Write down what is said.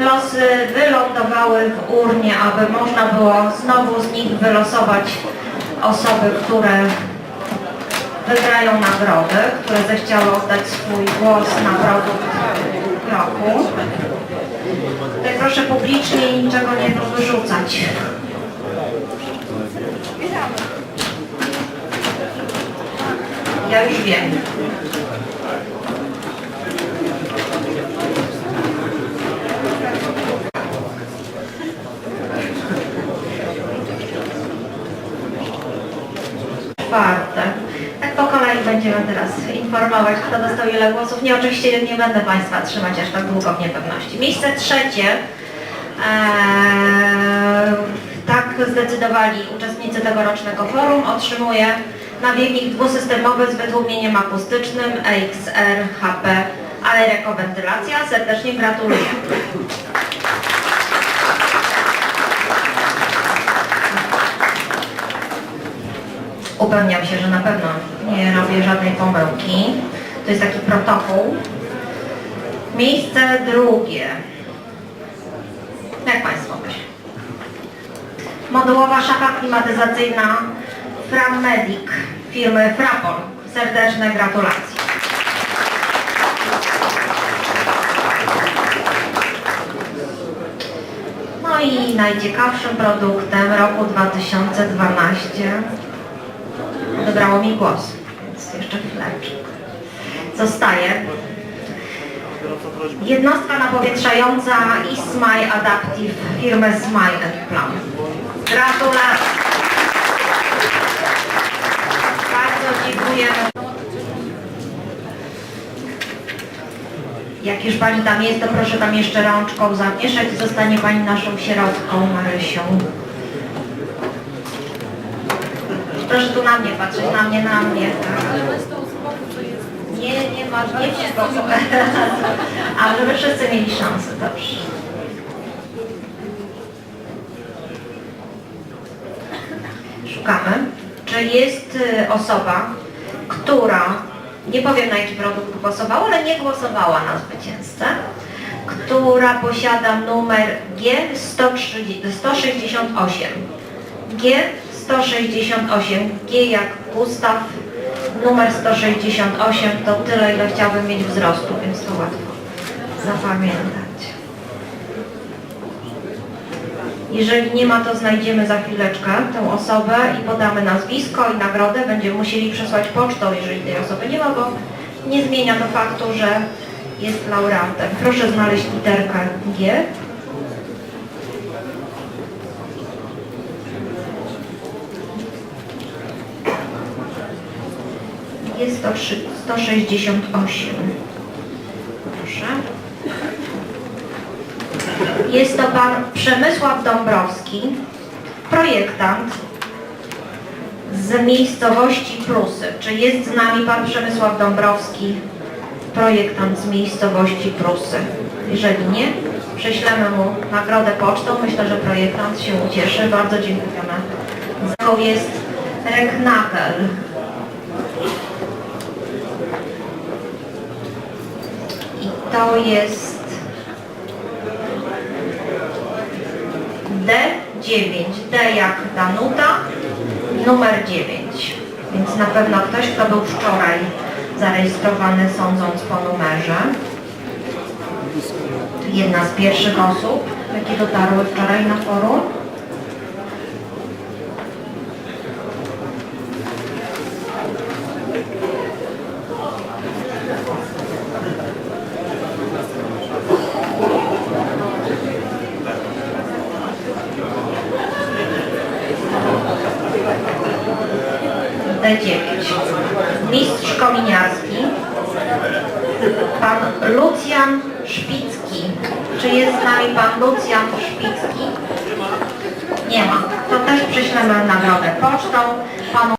losy wylądowały w urnie, aby można było znowu z nich wylosować osoby, które wygrają nagrody, które zechciały oddać swój głos na produkt roku. Tutaj proszę publicznie niczego nie wyrzucać. Ja już wiem. Czwarte. Tak po kolei będziemy teraz informować, kto dostał ile głosów. Nie, oczywiście nie będę Państwa trzymać aż tak długo w niepewności. Miejsce trzecie. Eee, tak zdecydowali uczestnicy tegorocznego forum. Otrzymuje nawiewnik dwusystemowy z wytłumieniem akustycznym EXR HP aerowentylacja. Serdecznie gratuluję. Upewniam się, że na pewno nie robię żadnej pomyłki. To jest taki protokół. Miejsce drugie. Jak Państwo myślą? Modułowa szafa klimatyzacyjna Frammedic firmy Frapol. Serdeczne gratulacje. No i najciekawszym produktem roku 2012 wybrało mi głos, więc jeszcze chwileczkę. Zostaje jednostka napowietrzająca Ismay Adaptive firmy Smile Plan. Gratulacje! Bardzo dziękujemy. Jak już Pani tam jest, to proszę tam jeszcze rączką zamieszać i zostanie Pani naszą sierotką Marysią. Proszę tu na mnie patrzeć, na mnie, na mnie. Tak. Nie, nie ma, nie wszystko. A żeby wszyscy mieli szansę, dobrze. Szukamy, czy jest y, osoba, która, nie powiem na jaki produkt głosowała, ale nie głosowała na zwycięzcę, która posiada numer G168. G168, G jak Gustaw, numer 168 to tyle, ile chciałbym mieć wzrostu, więc to łatwo zapamiętać. Jeżeli nie ma, to znajdziemy za chwileczkę tę osobę i podamy nazwisko i nagrodę. Będziemy musieli przesłać pocztą, jeżeli tej osoby nie ma, bo nie zmienia to faktu, że jest laureatem. Proszę znaleźć literkę G. Jest to trzy- 168. Proszę. Jest to pan Przemysław Dąbrowski, projektant z miejscowości Prusy. Czy jest z nami pan Przemysław Dąbrowski, projektant z miejscowości Prusy? Jeżeli nie, prześlemy mu nagrodę pocztą. Myślę, że projektant się ucieszy. Bardzo dziękujemy. Za jest Reknagel. I to jest D9. D jak Danuta, numer 9. Więc na pewno ktoś, kto był wczoraj zarejestrowany sądząc po numerze. Jedna z pierwszych osób, jakie dotarły wczoraj na forum. D9. Mistrz kominiarski. Pan Lucjan Szpicki. Czy jest z nami pan Lucjan Szpicki? Nie ma. To też prześlemy nagrodę pocztą.